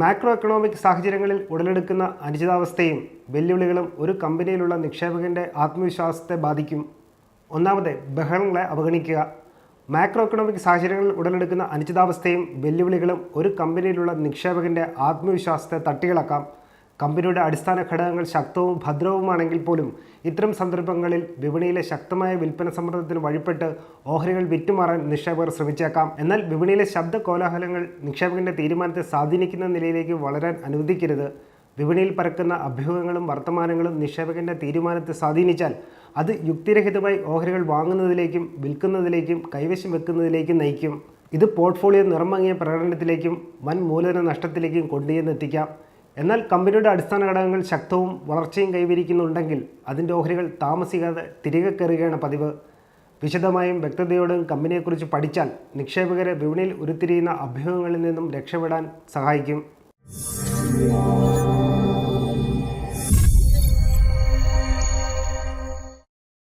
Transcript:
Macro economic സാഹചര്യങ്ങളിൽ ഉടലെടുക്കുന്ന അനിശ്ചിതാവസ്ഥയും വെല്ലുവിളികളും ഒരു കമ്പനിയിലുള്ള നിക്ഷേപകന്റെ ആത്മവിശ്വാസത്തെ ബാധിക്കും. ഒന്നാമത് ബഹളങ്ങളെ അവഗണിക്കുക. മാക്രോ എക്കണോമിക് സാഹചര്യങ്ങളിൽ ഉടലെടുക്കുന്ന അനിശ്ചിതാവസ്ഥയും വെല്ലുവിളികളും ഒരു കമ്പനിയിലുള്ള നിക്ഷേപകന്റെ ആത്മവിശ്വാസത്തെ തട്ടിയിളക്കാം കമ്പനിയുടെ അടിസ്ഥാന ഘടകങ്ങൾ ശക്തവും ഭദ്രവുമാണെങ്കിൽ പോലും ഇത്തരം സന്ദർഭങ്ങളിൽ വിപണിയിലെ ശക്തമായ വിൽപ്പന സമ്മർദ്ദത്തിന് വഴിപ്പെട്ട് ഓഹരികൾ വിറ്റുമാറാൻ നിക്ഷേപകർ ശ്രമിച്ചേക്കാം. എന്നാൽ വിപണിയിലെ ശബ്ദ കോലാഹലങ്ങൾ നിക്ഷേപകന്റെ തീരുമാനത്തെ സ്വാധീനിക്കുന്ന നിലയിലേക്ക് വളരാൻ അനുവദിക്കരുത്. വിപണിയിൽ പറക്കുന്ന അഭ്യൂഹങ്ങളും വർത്തമാനങ്ങളും നിക്ഷേപകന്റെ തീരുമാനത്തെ സ്വാധീനിച്ചാൽ അത് യുക്തിരഹിതമായി ഓഹരികൾ വാങ്ങുന്നതിലേക്കും വിൽക്കുന്നതിലേക്കും കൈവശം വെക്കുന്നതിലേക്കും നയിക്കും. ഇത് പോർട്ട്ഫോളിയോ നിറമങ്ങിയ പ്രകടനത്തിലേക്കും വൻ മൂലധന നഷ്ടത്തിലേക്കും കൊണ്ടുചെന്നെത്തിക്കാം. എന്നാൽ കമ്പനിയുടെ അടിസ്ഥാന ഘടകങ്ങൾ ശക്തവും വളർച്ചയും കൈവരിക്കുന്നുണ്ടെങ്കിൽ അതിന്റെ ഓഹരികൾ താമസിക്കാതെ തിരികെ കയറുകയാണ് പതിവ്. വിശദമായും വ്യക്തതയോടും കമ്പനിയെക്കുറിച്ച് പഠിച്ചാൽ നിക്ഷേപകരെ വിപണിയിൽ ഉരുത്തിരിയുന്ന അഭ്യൂഹങ്ങളിൽ നിന്നും രക്ഷപ്പെടാൻ സഹായിക്കും.